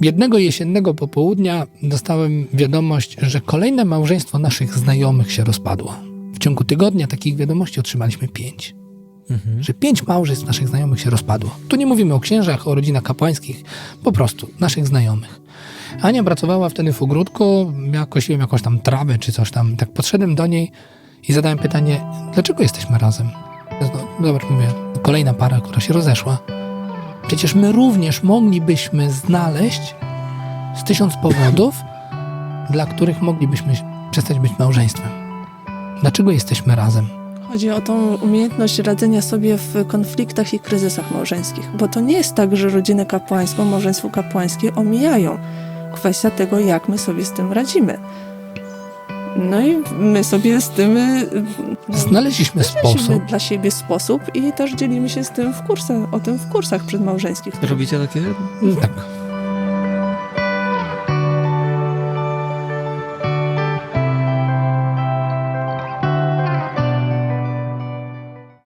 jednego jesiennego popołudnia dostałem wiadomość, że kolejne małżeństwo naszych znajomych się rozpadło. W ciągu tygodnia takich wiadomości otrzymaliśmy pięć. Że pięć małżeństw naszych znajomych się rozpadło. Tu nie mówimy o księżach, o rodzinach kapłańskich, po prostu naszych znajomych. Ania pracowała wtedy w ogródku, ja kosiłem jakąś tam trawę czy coś tam. Tak podszedłem do niej i zadałem pytanie, dlaczego jesteśmy razem? No, zobacz, mówię, kolejna para, która się rozeszła. Przecież my również moglibyśmy znaleźć z tysiąc powodów, dla których moglibyśmy przestać być małżeństwem. Dlaczego jesteśmy razem? Chodzi o tą umiejętność radzenia sobie w konfliktach i kryzysach małżeńskich, bo to nie jest tak, że rodzinę kapłańską, małżeństwo kapłańskie omijają. Kwestia tego, jak my sobie z tym radzimy. No i my sobie z tym y, Znaleźliśmy znaleźliśmy sposób. dla siebie sposób i też dzielimy się z tym w kursach, o tym w kursach przedmałżeńskich. Robicie takie Tak.